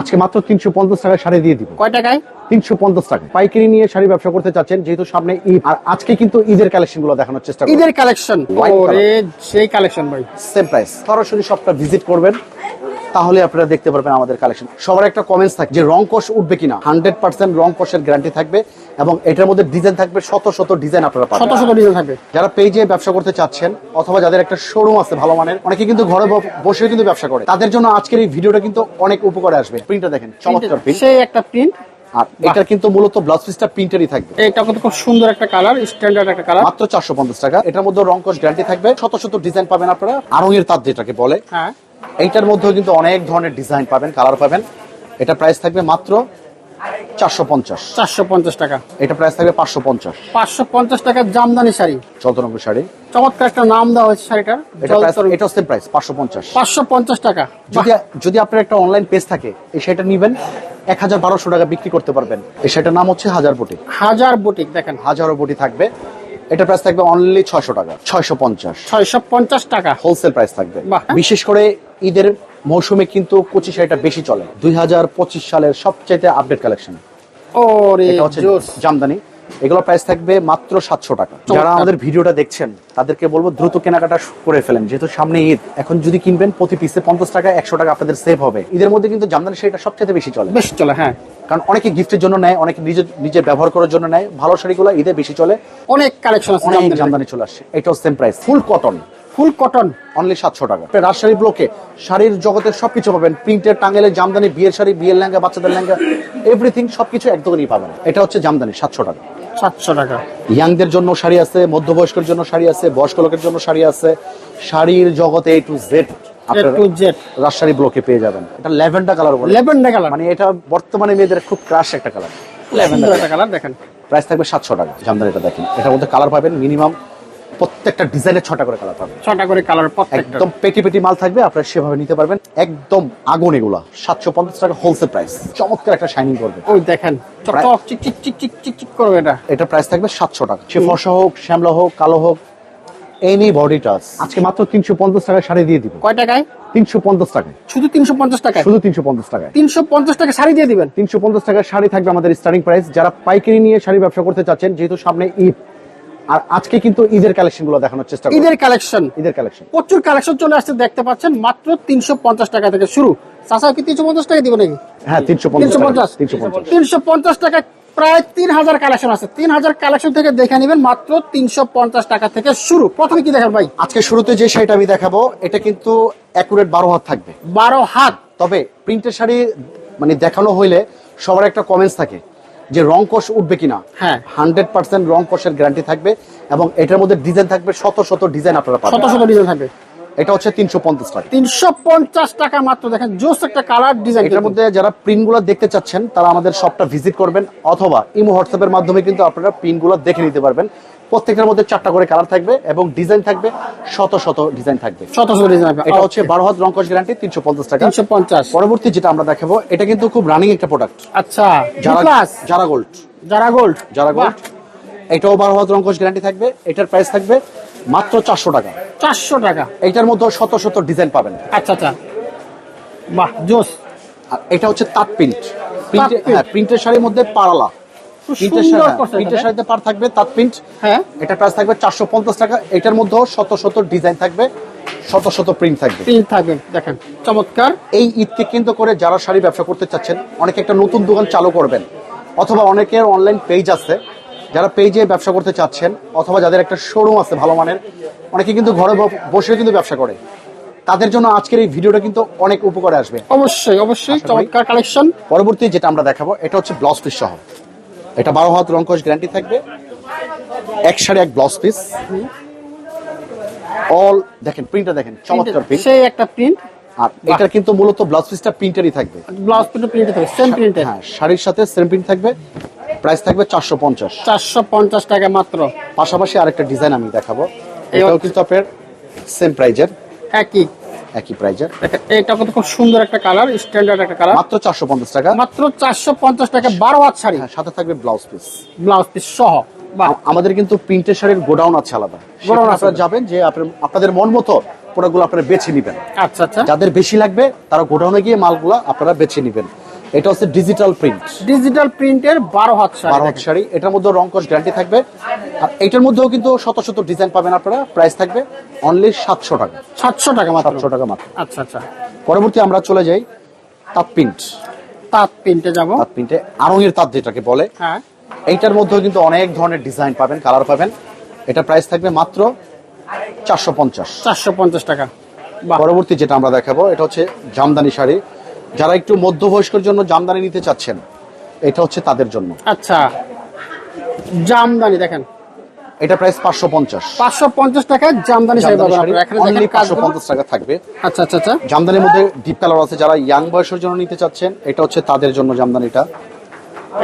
আজকে মাত্র তিনশো পঞ্চাশ টাকায় শাড়ি দিয়ে দিব। কয় টাকায়? তিনশো পঞ্চাশ টাকা পাইকারি নিয়ে শাড়ি ব্যবসা করতে চাচ্ছেন যেহেতু সামনে ঈদ আর আজকে কিন্তু ঈদের কালেকশনগুলো দেখানোর চেষ্টা ঈদের কালেকশন সেই কালেকশন ভাই। সেম প্রাইস সরাসরি সবটা ভিজিট করবেন। তাহলে আপনারা দেখতে পারবেন আমাদের কালেকশন সবার একটা কমেন্টস থাকে যে রং কষ উঠবে কিনা। হান্ড্রেড পার্সেন্ট রং কষের গ্যারান্টি থাকবে এবং এটার মধ্যে ডিজাইন থাকবে শত শত ডিজাইন আপনারা পাবেন। শত শত ডিজাইন থাকবে। যারা পেজে ব্যবসা করতে চাচ্ছেন অথবা যাদের একটা শোরুম আছে ভালো মানের অনেকে কিন্তু ঘরে বসে কিন্তু ব্যবসা করে। তাদের জন্য আজকের এই ভিডিওটা কিন্তু অনেক উপকারে আসবে। প্রিন্টটা দেখেন চমৎকার প্রিন্ট সেই একটা প্রিন্ট আর এটা কিন্তু মূলত ব্লাউজ পিসটা প্রিন্টেরই থাকবে। এটা কিন্তু খুব সুন্দর একটা কালার স্ট্যান্ডার্ড একটা কালার মাত্র চারশো পঞ্চাশ টাকা। এটার মধ্যে রং কষ গ্যারান্টি থাকবে। শত শত ডিজাইন পাবেন আপনারা। আরঙের তাঁত যেটাকে বলে। হ্যাঁ। এইটার মধ্যেও কিন্তু অনেক ধরনের ডিজাইন পাবেন কালার পাবেন। এটা প্রাইস থাকবে মাত্র চারশো পঞ্চাশ। চারশো পঞ্চাশ টাকা। এটা প্রাইস থাকবে পাঁচশো পঞ্চাশ। পাঁচশো পঞ্চাশ টাকার জামদানি শাড়ি। চৌদ্দ নম্বর শাড়ি। চমৎকার একটা নাম দেওয়া হয়েছে শাড়িটার এটা সেম প্রাইস পাঁচশো পঞ্চাশ। পাঁচশো পঞ্চাশ টাকা। যদি যদি আপনার একটা অনলাইন পেজ থাকে এই শাড়িটা নিবেন এক হাজার বারোশো টাকা বিক্রি করতে পারবেন। এই শাড়িটার নাম হচ্ছে হাজার বটি হাজার বুটিক দেখেন। হাজারো বটি থাকবে। এটা প্রাইস থাকবে অনলি ছয়শো টাকা ছয়শো পঞ্চাশ। ছয়শো পঞ্চাশ টাকা। হোলসেল প্রাইস থাকবে। বিশেষ করে ঈদের মৌসুমে কিন্তু কোচি শাড়িটা বেশি চলে। দুই হাজার পঁচিশ সালের সবচেয়ে আপডেট কালেকশন ও জামদানি। এগুলো প্রাইস থাকবে মাত্র সাতশো টাকা। যারা আমাদের ভিডিওটা দেখছেন তাদেরকে বলব দ্রুত কেনাকাটা করে ফেলেন। যেহেতু সামনে ঈদ এখন যদি কিনবেন প্রতি পিসে পঞ্চাশ টাকা একশো টাকা আপনাদের সেভ হবে। ঈদের মধ্যে কিন্তু জামদানি শাড়িটা সবচেয়ে বেশি চলে। বেশ চলে হ্যাঁ। কারণ অনেকে গিফটের জন্য নেয় অনেকে নিজের নিজে ব্যবহার করার জন্য নেয়। ভালো শাড়িগুলো ঈদে বেশি চলে। অনেক কালেকশন আছে অনেক জামদানি। চলে আসছে এটাও same price full cotton full cotton only সাতশো টাকা। রাজশাহী ব্লকে শাড়ির জগতের সবকিছু পাবেন। প্রিন্টের টাঙ্গেলের জামদানি বিয়ের শাড়ি বিয়ের লেহেঙ্গা বাচ্চাদের লেহেঙ্গা এভরিথিং সবকিছু একদমই পাবেন। এটা হচ্ছে জামদানি সাতশো টাকা। সাতশো টাকা। ইয়াংদের জন্য শাড়ি আছে মধ্যবয়স্কের জন্য শাড়ি আছে বয়স্ক লোকের জন্য শাড়ি আছে। শাড়ির জগতে এ টু জেড আপনার টু জেড রাজশাহী ব্লকে পেয়ে যাবেন। এটা ল্যাভেন্ডার কালার ল্যাভেন্ডার কালার মানে এটা বর্তমানে মেয়েদের খুব ক্রাশ একটা কালার ল্যাভেন্ডার একটা কালার দেখেন। প্রাইস থাকবে সাতশো টাকা। জামদানিটা দেখেন। এটার মধ্যে কালার পাবেন মিনিমাম প্রত্যেকটা ডিজাইনের ছটা করে কালার পাবেন ছটা করে কালার একদম পেটি পেটি মাল থাকবে আপনারা সেভাবে নিতে পারবেন। একদম আগুন এগুলা সাতশো পঞ্চাশ টাকা হোলসেল প্রাইস চমৎকার একটা শাইনিং করবে। ওই দেখেন করবে এটা। এটা প্রাইস থাকবে সাতশো টাকা। সে ফর্সা হোক শ্যামলা হোক কালো হোক এনি বডি টাচ আজকে মাত্র তিনশো পঞ্চাশ টাকা শাড়ি দিয়ে দিব। কয় টাকায়? তিনশো পঞ্চাশ টাকায়। শুধু তিনশো পঞ্চাশ টাকায়? শুধু তিনশো পঞ্চাশ টাকায়। তিনশো পঞ্চাশ টাকা শাড়ি দিয়ে দিবেন? তিনশো পঞ্চাশ টাকার শাড়ি থাকবে আমাদের স্টার্টিং প্রাইস যারা পাইকারি নিয়ে শাড়ি ব্যবসা করতে চাচ্ছেন যেহেতু সামনে ঈদ আর আজকে কিন্তু ঈদের কালেকশনগুলো দেখানোর চেষ্টা ঈদের কালেকশন। ঈদের কালেকশন। প্রচুর কালেকশন চলে আসছে দেখতে পাচ্ছেন মাত্র তিনশো পঞ্চাশ টাকা থেকে শুরু। চাষা কি তিনশো পঞ্চাশ টাকা দিবে নাকি? হ্যাঁ পঞ্চাশ তিনশো পঞ্চাশ। তিনশো পঞ্চাশ। টাকা প্রায় তিন হাজার কালেকশন আছে। তিন হাজার কালেকশন থেকে দেখে নেবেন মাত্র তিনশো পঞ্চাশ টাকা থেকে শুরু। প্রথমে কি দেখেন ভাই? আজকে শুরুতে যে শাড়িটা আমি দেখাবো এটা কিন্তু অ্যাকুরেট বারো হাত থাকবে। বারো হাত। তবে প্রিন্টের শাড়ি মানে দেখানো হইলে সবার একটা কমেন্টস থাকে। যে রং কষ উঠবে কিনা। হ্যাঁ। হান্ড্রেড পার্সেন্ট রং কষের গ্যারান্টি থাকবে এবং এটার মধ্যে ডিজাইন থাকবে শত শত ডিজাইন আপনারা পাবেন। শত শত ডিজাইন থাকবে। এটা হচ্ছে তিনশো পঞ্চাশ টাকা। তিনশো পঞ্চাশ টাকা মাত্র। দেখেন জোস একটা কালার ডিজাইন এটার মধ্যে যারা প্রিন্টগুলো দেখতে চাচ্ছেন তারা আমাদের শপটা ভিজিট করবেন অথবা ইমো হোয়াটসঅ্যাপের মাধ্যমে কিন্তু আপনারা প্রিন্টগুলো দেখে নিতে পারবেন। প্রত্যেকের মধ্যে চারটা করে কালার থাকবে এবং ডিজাইন থাকবে শত শত ডিজাইন থাকবে। শত শত ডিজাইন থাকবে। এটা হচ্ছে বারো হাত রং গ্যারান্টি তিনশো পঞ্চাশ টাকা। তিনশো পঞ্চাশ। পরবর্তী যেটা আমরা দেখাবো এটা কিন্তু খুব রানিং একটা প্রোডাক্ট আচ্ছা যারা গোল্ড যারা গোল্ড যারা গোল্ড এটাও বারো হাত রং গ্যারান্টি থাকবে এটার প্রাইস থাকবে মাত্র চারশো টাকা। চারশো টাকা। এটার মধ্যে শত শত ডিজাইন পাবেন। আচ্ছা আচ্ছা। বাহ জোস। এটা হচ্ছে তাঁত প্রিন্ট হ্যাঁ প্রিন্টের শাড়ির মধ্যে পারালা। শাড়িতে পার থাকবে তাঁত প্রিন্ট হ্যাঁ। এটা প্রাইস থাকবে চারশো পঞ্চাশ টাকা। এটার মধ্যেও শত শত ডিজাইন থাকবে শত শত প্রিন্ট থাকবে। প্রিন্ট থাকবে দেখেন চমৎকার। এই ঈদকে কেন্দ্র করে যারা শাড়ি ব্যবসা করতে চাচ্ছেন অনেকে একটা নতুন দোকান চালু করবেন অথবা অনেকের অনলাইন পেজ আছে। যারা পেজে ব্যবসা করতে চাচ্ছেন অথবা যাদের একটা শোরুম আছে ভালো মানের অনেকে কিন্তু ঘরে বসে কিন্তু ব্যবসা করে। তাদের জন্য আজকের এই ভিডিওটা কিন্তু অনেক উপকারে আসবে। অবশ্যই অবশ্যই চমৎকার কালেকশন পরবর্তী যেটা আমরা দেখাবো এটা হচ্ছে ব্লাউজ পিস সহ। এটা বারো হাত রঙ্কশ গ্যারান্টি থাকবে। এক সাড়ে এক ব্লাউজ পিস অল দেখেন প্রিন্টটা দেখেন চমৎকার প্রিন্ট সেই একটা প্রিন্ট আর এটা কিন্তু মূলত ব্লাউজ পিসটা প্রিন্টারই থাকবে। ব্লাউজ প্রিন্ট প্রিন্ট থাকবে সেম প্রিন্টের হ্যাঁ শাড়ির সাথে সেম প্রিন্ট থাকবে। প্রাইস থাকবে চারশো পঞ্চাশ। চারশো পঞ্চাশ টাকা মাত্র। পাশাপাশি আরেকটা ডিজাইন আমি দেখাবো। এটাও কিন্তু আপনার সেম প্রাইজের একই। একই প্রাইজের এটা কিন্তু খুব সুন্দর একটা কালার স্ট্যান্ডার্ড একটা কালার মাত্র চারশো পঞ্চাশ টাকা। মাত্র চারশো পঞ্চাশ টাকা বারো হাত শাড়ি। হ্যাঁ সাথে থাকবে ব্লাউজ পিস ব্লাউজ পিস সহ। আমাদের কিন্তু প্রিন্টের শাড়ির গোডাউন আছে আলাদা। গোডাউন। আপনারা যাবেন যে আপনাদের মন মতো প্রোডাক্টগুলো আপনারা বেছে নিবেন। আচ্ছা আচ্ছা। যাদের বেশি লাগবে তারা গোডাউনে গিয়ে মালগুলো আপনারা বেছে নেবেন। এটা হচ্ছে ডিজিটাল প্রিন্ট ডিজিটাল প্রিন্টের বারো হাত শাড়ি। বারো হাত শাড়ি। এটার মধ্যে রং কস গ্যারান্টি থাকবে। আর এটার মধ্যেও কিন্তু শত শত ডিজাইন পাবেন আপনারা। প্রাইস থাকবে অনলি সাতশো টাকা। সাতশো টাকা মাত্র। সাতশো টাকা মাত্র। আচ্ছা আচ্ছা। পরবর্তী আমরা চলে যাই তাঁত প্রিন্ট তাঁত প্রিন্টে যাব। তাঁত প্রিন্টে আরঙের তাঁত যেটাকে বলে। হ্যাঁ। এইটার মধ্যেও কিন্তু অনেক ধরনের ডিজাইন পাবেন কালার পাবেন। এটা প্রাইস থাকবে মাত্র চারশো পঞ্চাশ। চারশো পঞ্চাশ টাকা। পরবর্তী যেটা আমরা দেখাবো এটা হচ্ছে জামদানি শাড়ি। যারা একটু মধ্যবয়স্কের জন্য জামদানি নিতে চাচ্ছেন এটা হচ্ছে তাদের জন্য। আচ্ছা জামদানি দেখেন। এটা প্রাইস পাঁচশো পঞ্চাশ। পাঁচশো পঞ্চাশ টাকায় জামদানি পাঁচশো। পঞ্চাশ টাকা থাকবে। আচ্ছা আচ্ছা আচ্ছা। জামদানির মধ্যে ডিপ কালার আছে যারা ইয়াং বয়সের জন্য নিতে চাচ্ছেন এটা হচ্ছে তাদের জন্য জামদানিটা।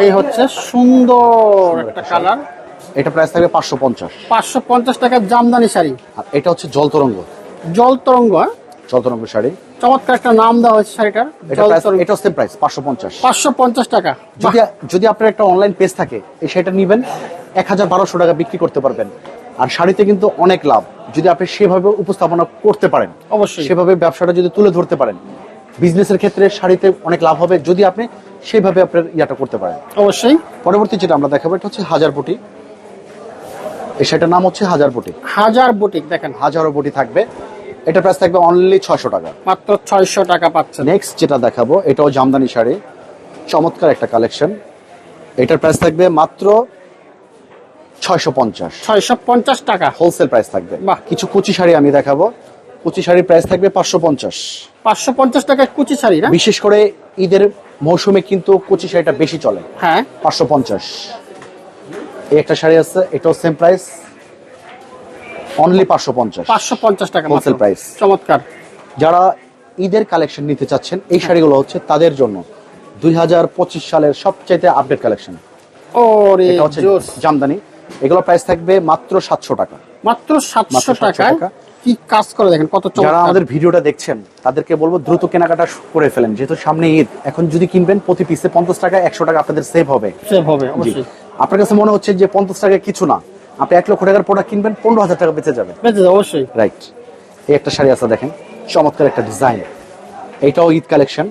এই হচ্ছে সুন্দর একটা কালার। এটা প্রাইস থাকবে পাঁচশো পঞ্চাশ। পাঁচশো পঞ্চাশ টাকার জামদানি শাড়ি। আর এটা হচ্ছে জল তরঙ্গ। জল তরঙ্গ হ্যাঁ? জল তরঙ্গ শাড়ি। চমৎকার একটা নাম দেওয়া হয়েছে শাড়িটার। এটা জল প্রাইস পাঁচশো পঞ্চাশ। পাঁচশো পঞ্চাশ টাকা। যদি যদি আপনার একটা অনলাইন পেজ থাকে এই শাড়িটা নিবেন এক হাজার বারোশো টাকা বিক্রি করতে পারবেন। আর শাড়িতে কিন্তু অনেক লাভ যদি আপনি সেভাবে উপস্থাপনা করতে পারেন। অবশ্যই। সেভাবে ব্যবসাটা যদি তুলে ধরতে পারেন বিজনেসের ক্ষেত্রে শাড়িতে অনেক লাভ হবে যদি আপনি সেভাবে আপনার ইয়াটা করতে পারেন। অবশ্যই। পরবর্তী যেটা আমরা দেখাবো এটা হচ্ছে হাজার বুটি এই শাড়িটার নাম হচ্ছে হাজার বুটি হাজার বুটিক দেখেন। হাজারো বুটি থাকবে। এটা প্রাইস থাকবে অনলি ছয়শো টাকা। মাত্র ছয়শো টাকা পাচ্ছেন। নেক্সট যেটা দেখাবো এটাও জামদানি শাড়ি। চমৎকার একটা কালেকশন এটার প্রাইস থাকবে মাত্র ছয়শো পঞ্চাশ। ছয়শো পঞ্চাশ টাকা। হোলসেল প্রাইস থাকবে। বাহ। কিছু কুচি শাড়ি আমি দেখাবো। কুচি শাড়ির প্রাইস থাকবে পাঁচশো পঞ্চাশ। পাঁচশো পঞ্চাশ টাকায় কুচি শাড়ি না? বিশেষ করে ঈদের মৌসুমে কিন্তু কুচি শাড়িটা বেশি চলে। হ্যাঁ। পাঁচশো পঞ্চাশ। এই একটা শাড়ি আছে এটাও সেম প্রাইস অনলি পাঁচশো পঞ্চাশ। পাঁচশো পঞ্চাশ টাকা। Wholesale price। চমৎকার। যারা ঈদের কালেকশন নিতে চাচ্ছেন এই শাড়িগুলো হচ্ছে তাদের জন্য দুই হাজার পঁচিশ সালের সবচাইতে আপডেট কালেকশন ও এটা হচ্ছে জামদানি। এগুলো প্রাইস থাকবে মাত্র সাতশো টাকা। মাত্র সাতশো মাত্র 700 টাকায় টাকা। কি কাজ করে দেখেন কত যারা আমাদের ভিডিওটা দেখছেন তাদেরকে বলব দ্রুত কেনাকাটা করে ফেলেন। যেহেতু সামনে ঈদ এখন যদি কিনবেন প্রতি পিসে পঞ্চাশ টাকা একশো টাকা আপনাদের সেভ হবে। সেভ হবে অবশ্যই। আপনার কাছে মনে হচ্ছে যে পঞ্চাশ টাকা কিছু না। আপনি এক লক্ষ টাকার প্রোডাক্ট কিনবেন পনেরো হাজার টাকা বেঁচে যাবেন অবশ্যই। রাইট এই একটা শাড়ি আছে দেখেন। চমৎকার একটা ডিজাইন এইটাও ঈদ কালেকশন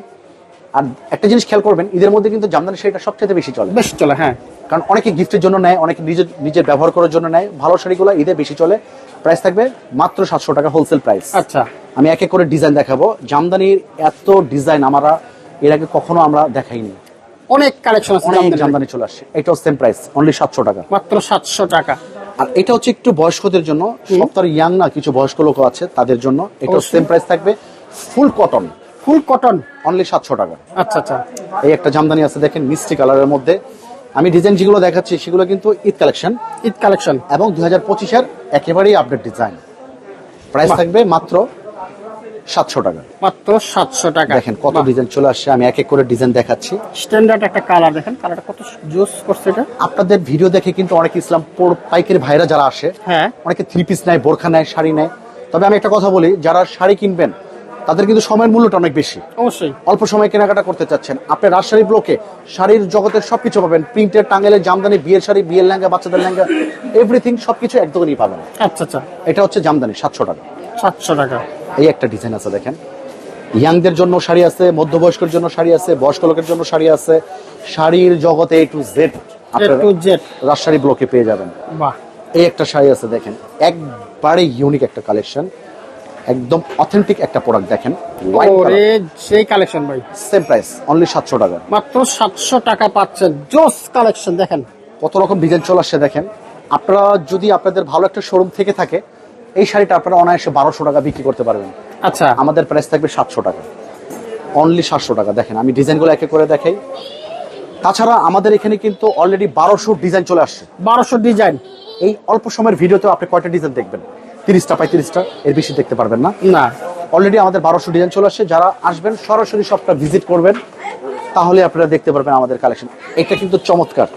আর একটা জিনিস খেয়াল করবেন ঈদের মধ্যে কিন্তু জামদানি শাড়িটা সবচেয়ে বেশি চলে। বেশ চলে হ্যাঁ। কারণ অনেকে গিফটের জন্য নেয় অনেকে নিজের নিজের ব্যবহার করার জন্য নেয়। ভালো শাড়িগুলো ঈদে বেশি চলে। প্রাইস থাকবে মাত্র সাতশো টাকা হোলসেল প্রাইস আচ্ছা। আমি এক এক করে ডিজাইন দেখাবো। জামদানির এত ডিজাইন আমরা এর আগে কখনো আমরা দেখাইনি। অনেক কালেকশন আছে অনেক জামদানি। চলে আসছে এটাও সেম প্রাইস অনলি সাতশো টাকা। মাত্র সাতশো টাকা। আর এটা হচ্ছে একটু বয়স্কদের জন্য সপ্তাহ ইয়াং না কিছু বয়স্ক লোক আছে তাদের জন্য এটা সেম প্রাইস থাকবে। Full cotton full cotton only সাতশো টাকা। আচ্ছা আচ্ছা। এই একটা জামদানি আছে দেখেন মিষ্টি কালারের মধ্যে। আমি ডিজাইন যেগুলো দেখাচ্ছি সেগুলো কিন্তু ঈদ কালেকশন ঈদ কালেকশন এবং দুই হাজার পঁচিশের একেবারেই আপডেট ডিজাইন প্রাইস থাকবে মাত্র সাতশো টাকা। মাত্র সাতশো টাকা। দেখেন কত ডিজাইন চলে আসছে আমি এক এক করে ডিজাইন দেখাচ্ছি। স্ট্যান্ডার্ড একটা কালার দেখেন কালারটা কত জোস করছে এটা। আপনাদের ভিডিও দেখে কিন্তু অনেক ইসলাম পাইকারি ভাইরা যারা আসে হ্যাঁ। অনেকে থ্রি পিস নেয় বোরখা নেয় শাড়ি নেয়। তবে আমি একটা কথা বলি যারা শাড়ি কিনবেন তাদের কিন্তু সময়ের মূল্যটা অনেক বেশি। অবশ্যই। অল্প সময় কেনাকাটা করতে চাচ্ছেন। আপনি রাজশাহী ব্লকে শাড়ির জগতের সবকিছু পাবেন প্রিন্টের টাঙ্গেলের জামদানি বিয়ের শাড়ি বিয়ের লেহেঙ্গা বাচ্চাদের লেহেঙ্গা এভরিথিং সবকিছু এক দোকানেই পাবেন। আচ্ছা আচ্ছা। এটা হচ্ছে জামদানি সাতশো টাকা। সাতশো টাকা। এই একটা ডিজাইন আছে দেখেন। ইয়াংদের জন্য শাড়ি আছে মধ্যবয়স্কের জন্য শাড়ি আছে বয়স্ক লোকের জন্য শাড়ি আছে। শাড়ির জগতে A to Z to Z Rajshahi ব্লকে পেয়ে যাবেন। বাহ। এই একটা শাড়ি আছে দেখেন। একবারে ইউনিক একটা কালেকশন একদম অথেন্টিক একটা প্রোডাক্ট দেখেন। ওরে সেই কালেকশন ভাই। সেম প্রাইস অনলি সাতশো টাকা। মাত্র সাতশো টাকা পাচ্ছেন জোস কালেকশন দেখেন। কত রকম ডিজাইন চলে আসছে দেখেন। আপনারা যদি আপনাদের ভালো একটা শোরুম থেকে থাকে এই শাড়িটা আপনারা অনায়াসে বারোশো টাকা বিক্রি করতে পারবেন। আচ্ছা। আমাদের প্রাইস থাকবে সাতশো টাকা। অনলি সাতশো টাকা। দেখেন আমি ডিজাইনগুলো একে করে দেখাই। তাছাড়া আমাদের এখানে কিন্তু অলরেডি বারোশো ডিজাইন চলে আসছে। বারোশো ডিজাইন এই অল্প সময়ের ভিডিওতে আপনি কয়টা ডিজাইন দেখবেন? তিরিশটা পঁয়ত্রিশটা এর বেশি দেখতে পারবেন না। না। অলরেডি আমাদের বারোশো ডিজাইন চলে আসছে। যারা আসবেন সরাসরি সবটা ভিজিট করবেন তাহলে আপনারা দেখতে পারবেন আমাদের কালেকশন এটা কিন্তু চমৎকার।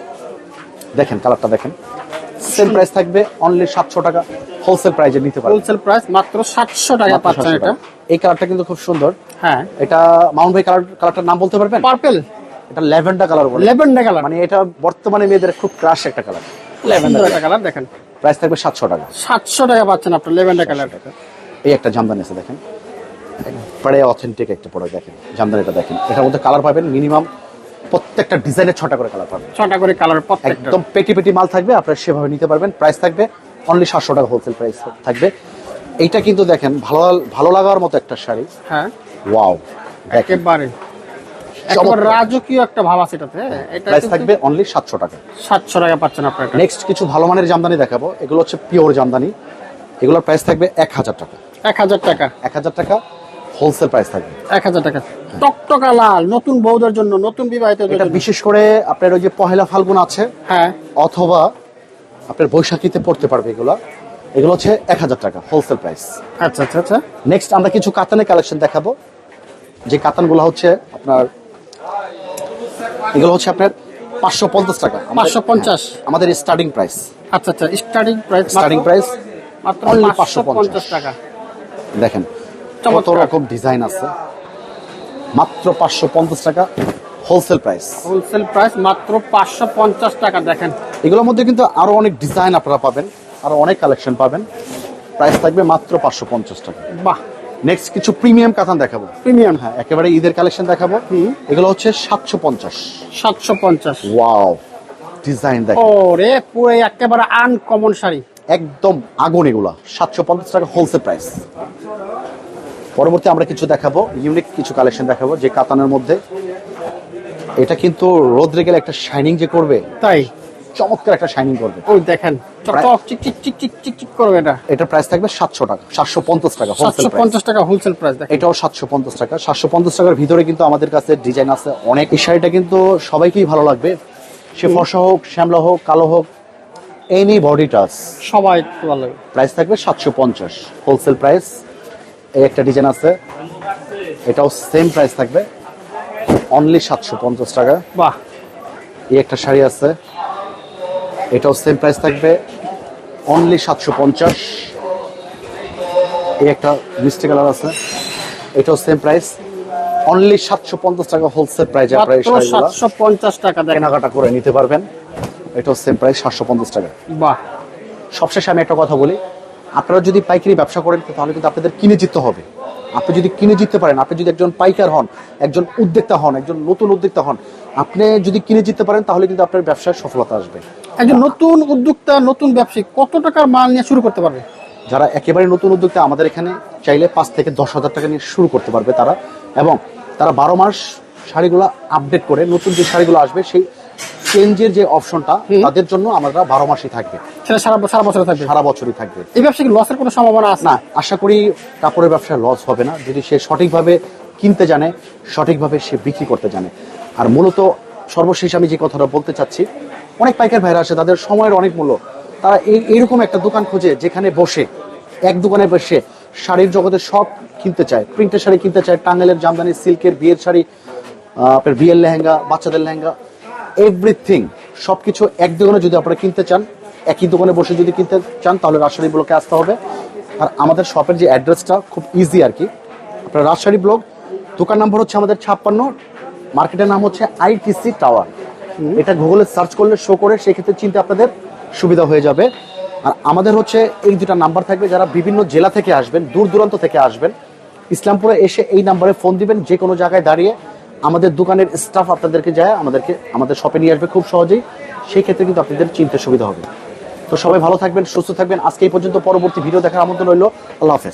দেখেন কালারটা দেখেন। সেম প্রাইস থাকবে অনলি সাতশো টাকা। হোলসেল প্রাইজে নিতে পারবেন। হোলসেল প্রাইস মাত্র সাতশো টাকা পাচ্ছেন এটা। এই কালারটা কিন্তু খুব সুন্দর। হ্যাঁ। এটা মাউন্ট ভাই কালার কালারটার নাম বলতে পারবেন? পার্পেল এটা ল্যাভেন্ডার কালার বলে। লেভেন্ডার কালার মানে এটা বর্তমানে মেয়েদের খুব ক্রাশ একটা কালার সুন্দর একটা কালার দেখেন। প্রাইস থাকবে সাতশো টাকা। সাতশো টাকা পাচ্ছেন আপনার লেভেন্ডার কালার এই একটা জামদানি আছে দেখেন। একবারে অথেন্টিক একটা প্রোডাক্ট দেখেন। জামদানিটা দেখেন। এটার মধ্যে কালার পাবেন মিনিমাম প্রত্যেকটা ডিজাইনের ছটা করে কালার পাবেন। ছটা করে কালার প্রত্যেকটা। একদম পেটি পেটি মাল থাকবে আপনারা সেভাবে নিতে পারবেন। প্রাইস থাকবে অনলি সাতশো টাকা হোলসেল প্রাইস থাকবে। এইটা কিন্তু দেখেন ভালো ভালো লাগার মতো একটা শাড়ি। হ্যাঁ। ওয়াও একেবারে। রাজকীয় একটা ভাব আছে এটাতে হ্যাঁ? এটা প্রাইস থাকবে অনলি সাতশো টাকা। সাতশো টাকা পাচ্ছেন আপনার নেক্সট কিছু ভালো মানের জামদানি দেখাবো। এগুলো হচ্ছে পিওর জামদানি। এগুলোর প্রাইস থাকবে এক হাজার টাকা। এক হাজার টাকা। এক হাজার টাকা হোলসেল প্রাইস থাকবে। এক হাজার টাকা। টকটকা লাল নতুন বউদের জন্য নতুন বিবাহিতদের জন্য। বিশেষ করে আপনার ওই যে পহেলা ফাল্গুন আছে হ্যাঁ। অথবা আপনার বৈশাখীতে পড়তে পারবে এগুলো। এগুলো হচ্ছে এক হাজার টাকা হোলসেল প্রাইস আচ্ছা আচ্ছা আচ্ছা। নেক্সট আমরা কিছু কাতানের কালেকশন দেখাবো। যে কাতানগুলো হচ্ছে আপনার এগুলো হচ্ছে আপনার পাঁচশো পঞ্চাশ টাকা। পাঁচশো পঞ্চাশ। আমাদের স্টার্টিং প্রাইস আচ্ছা আচ্ছা স্টার্টিং প্রাইস স্টার্টিং প্রাইস মাত্র পাঁচশো পঞ্চাশ টাকা। দেখেন কত রকম ডিজাইন আছে। মাত্র পাঁচশো পঞ্চাশ টাকা। হোলসেল প্রাইস হোলসেল প্রাইস মাত্র পাঁচশো পঞ্চাশ টাকা দেখেন। এগুলোর মধ্যে কিন্তু আরও অনেক ডিজাইন আপনারা পাবেন আরও অনেক কালেকশন পাবেন। প্রাইস থাকবে মাত্র পাঁচশো পঞ্চাশ টাকা। বাহ। নেক্সট কিছু প্রিমিয়াম কাতান দেখাবো। প্রিমিয়াম হ্যাঁ একেবারে ঈদের কালেকশন দেখাবো। এগুলো হচ্ছে সাতশো পঞ্চাশ। সাতশো পঞ্চাশ। ওয়াও ডিজাইন দেখেন। ও রে পুরো একেবারে আনকমন শাড়ি। একদম আগুন এগুলা। সাতশো পঞ্চাশ টাকা হোলসেল প্রাইস পরবর্তী আমরা কিছু দেখাবো ইউনিক কিছু কালেকশন দেখাবো যে কাতানের মধ্যে এটা কিন্তু রোদ্রে গেলে একটা শাইনিং যে করবে তাই? চমৎকার একটা শাইনিং করবে। ওই দেখেন চকচক চিক চিক চিক চিক চিক চিক করবে এটা। এটা প্রাইস থাকবে সাতশো টাকা সাতশো পঞ্চাশ টাকা হোলসেল সাতশো প্রাইস পঞ্চাশ টাকা হোলসেল প্রাইস দেখেন। এটাও সাতশো পঞ্চাশ টাকা। সাতশো পঞ্চাশ টাকার ভিতরে কিন্তু আমাদের কাছে ডিজাইন আছে অনেক। এই শাড়িটা কিন্তু সবাইকেই ভালো লাগবে। সে ফর্সা হোক শ্যামলা হোক কালো হোক এনি বডি টাচ সবাই ভালো প্রাইস থাকবে সাতশো পঞ্চাশ। হোলসেল প্রাইস এই একটা ডিজাইন আছে। এটাও সেম প্রাইস থাকবে। অনলি সাতশো পঞ্চাশ টাকা। বাহ। এই একটা শাড়ি আছে। এটাও সেম প্রাইস থাকবে। অনলি সাতশো পঞ্চাশ। এই একটা মিষ্টি কালার আছে। এটাও সেম প্রাইস অনলি সাতশো পঞ্চাশ টাকা হোলসেল প্রাইস আপনারা এই শাড়িগুলো সাতশো পঞ্চাশ টাকা কেনাকাটা করে নিতে পারবেন। এটাও সেম প্রাইস সাতশো পঞ্চাশ টাকা। বাহ। সবশেষে আমি একটা কথা বলি। আপনারা যদি পাইকারি ব্যবসা করেন তাহলে কিন্তু আপনাদের কিনে জিততে হবে। আপনি যদি কিনে জিততে পারেন আপনি যদি একজন পাইকার হন একজন উদ্যোক্তা হন একজন নতুন উদ্যোক্তা হন আপনি যদি কিনে জিততে পারেন তাহলে কিন্তু আপনার ব্যবসায় সফলতা আসবে। একজন নতুন উদ্যোক্তা নতুন ব্যবসায়ী কত টাকার মাল নিয়ে শুরু করতে পারবে? যারা একেবারে নতুন উদ্যোক্তা আমাদের এখানে চাইলে পাঁচ থেকে দশ হাজার টাকা নিয়ে শুরু করতে পারবে তারা। এবং তারা বারো মাস শাড়িগুলো আপডেট করে নতুন যে শাড়িগুলো আসবে সেই চেঞ্জের যে অপশনটা তাদের জন্য আমরা বারো মাসই থাকবে। সেটা সারা সারা বছর থাকবে? সারা বছরই থাকবে। এই ব্যবসা কি লসের কোনো সম্ভাবনা আছে? না আশা করি কাপড়ের ব্যবসায় লস হবে না। যদি সে সঠিকভাবে কিনতে জানে সঠিকভাবে সে বিক্রি করতে জানে। আর মূলত সর্বশেষ আমি যে কথাটা বলতে চাচ্ছি অনেক পাইকার ভাইরা আসে তাদের সময়ের অনেক মূল্য। তারা এই এইরকম একটা দোকান খোঁজে যেখানে বসে এক দোকানে বসে শাড়ির জগতে সব কিনতে চায়। প্রিন্টের শাড়ি কিনতে চায় টাঙ্গেলের জামদানি সিল্কের বিয়ের শাড়ি আপনার বিয়ের লেহেঙ্গা বাচ্চাদের লেহেঙ্গা এভরিথিং সবকিছু এক দোকানে যদি আপনারা কিনতে চান একই দোকানে বসে যদি কিনতে চান তাহলে রাজশাহী ব্লকে আসতে হবে। আর আমাদের শপের যে অ্যাড্রেসটা খুব ইজি আর কি। আপনার রাজশাহী ব্লক দোকান নাম্বার হচ্ছে আমাদের ছাপ্পান্ন মার্কেটের নাম হচ্ছে আইটিসি টাওয়ার এটা গুগলে সার্চ করলে শো করে সেক্ষেত্রে চিনতে আপনাদের সুবিধা হয়ে যাবে। আর আমাদের হচ্ছে এই দুটা নাম্বার থাকবে যারা বিভিন্ন জেলা থেকে আসবেন দূর দূরান্ত থেকে আসবেন ইসলামপুরে এসে এই নাম্বারে ফোন দিবেন যে কোনো জায়গায় দাঁড়িয়ে আমাদের দোকানের স্টাফ আপনাদেরকে যায়, আমাদেরকে, আমাদের শপে নিয়ে আসবে খুব সহজেই। সেই ক্ষেত্রে কিন্তু আপনাদের চিনতে সুবিধা হবে। তো সবাই ভালো থাকবেন, সুস্থ থাকবেন। আজকে এই পর্যন্ত পরবর্তী ভিডিও দেখার আমন্ত্রণ রইল। আল্লাহ হাফেজ।